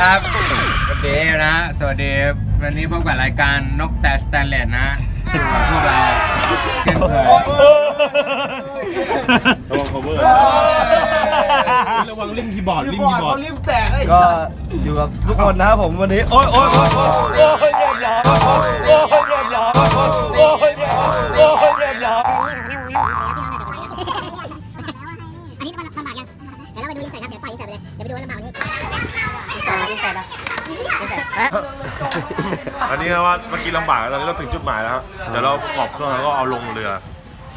ครับสวัสดีนะ สวัสดี วันนี้พบกับรายการนกแต่สแตนเลสนะของพวกเราเช่นเคยระวัง cover ระวังลิงคีย์บอร์ดลิงคีย์บอร์ดก็อยู่กับทุกคนนะครับผมวันนี้ โอ้ยโอ้ยโอ้ยโอ้ยโอ้ยเรียบร้อยโอ้ยเรียบร้อยโอ้ยเรียบร้อยโอ้ยเรียบร้อย นเสิร์ตอันนี้นะว่าเมื่อกี้ลำบากแล้วตอนนี้เราถึงจุดหมายแล้วครับเดี๋ยวเราขอบเครื่องแล้วก็เอาลงเรือ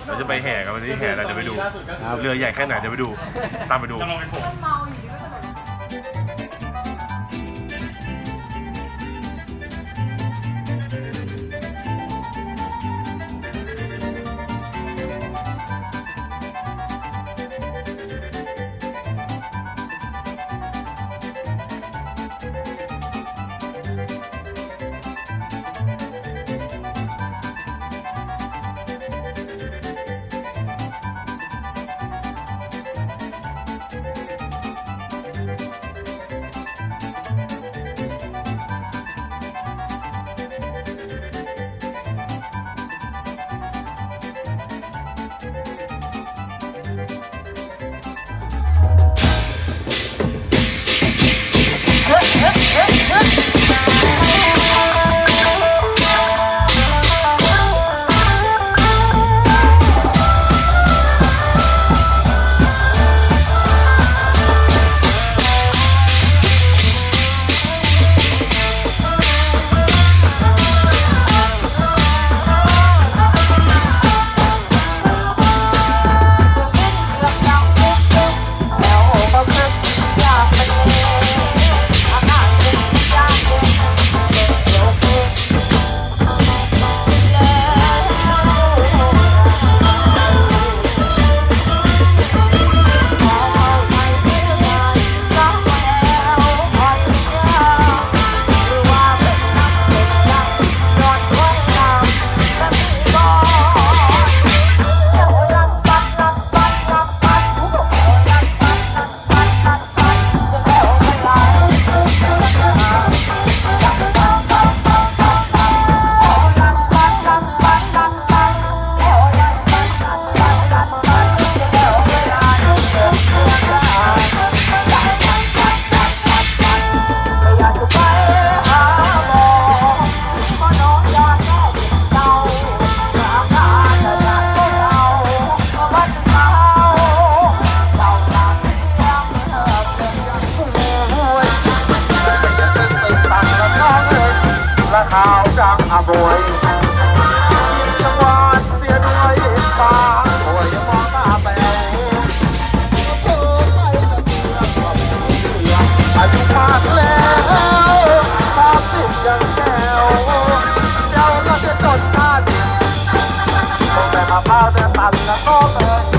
เราจะไปแห่กันวันนี้แห่เราจะไปดู เรือใหญ่แค่ไหนจะไปดู ตามไปดูและ ข่าวดังอบวยยิงจังหวานเสียด้วยปากโวยมองตาแป๋วเธอใครจะเชื่อว่าเชื่ออายุมากแล้วสามสิบยังแก้วเจ้าก็จะจนหน้าดินคงแต่มะพร้าวแต่ตันแล้วก็เกินเอ